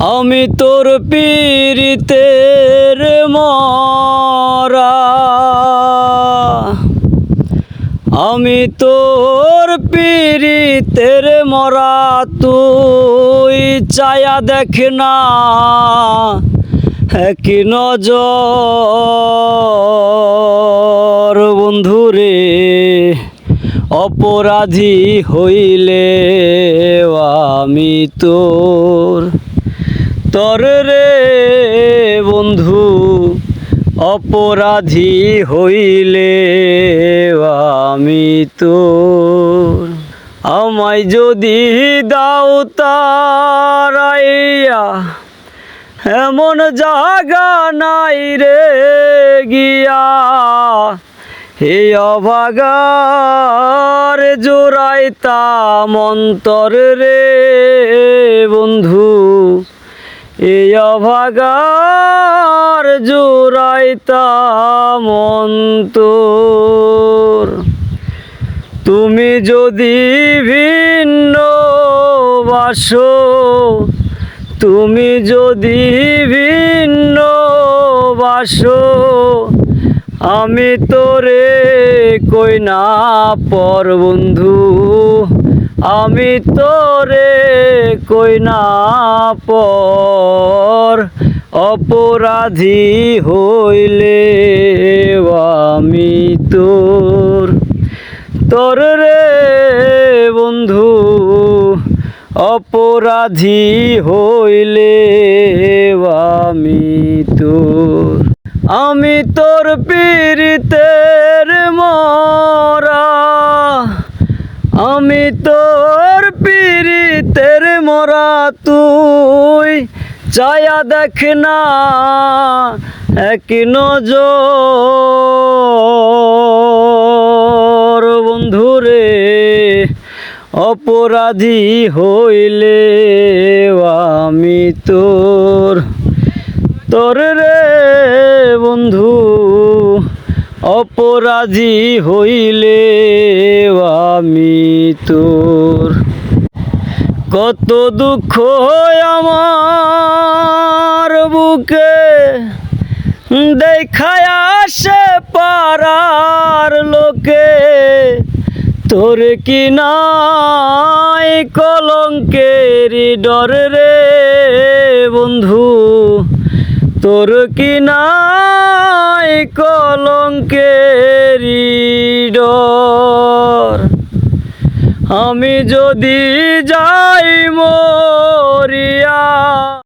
আমি তোর পীড়িতের মরা। আমি তোর পীড়িতের মরা, তুই চায়া দেখ না। এক নজর বন্ধুরে, অপরাধী হইলে আমি তোর তর রে বন্ধু, অপরাধী হইলে আমি তোর। আমায় যদি দাও তারাইয়া, এমন জাগা নাই রে গিয়া। হে অভাগার জোড়াইতা মন্তর রে বন্ধু এই অভাগার জুরাইতা মন্তর তুমি যদি ভিন্ন বাসো তুমি যদি ভিন্ন বাসো আমি তোরে কই না পর বন্ধু? আমি তোরে কই না পর? অপরাধী হইলে আমি তোর। তোর রে বন্ধু, অপরাধী হইলে আমি তোর। আমি তোর পীড়িতের মরা। আমি তোর পীড়িতের মরা, তুই চায়া দেখ না, এক নজর। বন্ধুরে, অপরাধী হইলে আমি তোর তোর রে বন্ধু, অপরাধী হইলে আমি তোর। কত দুঃখ আমার বুকে, দেখায় পারার লোকে। তোর কি নাই কলঙ্কের ডর রে বন্ধু তোর কি নাই কলঙ্কের আমি যদি যাই মরিয়া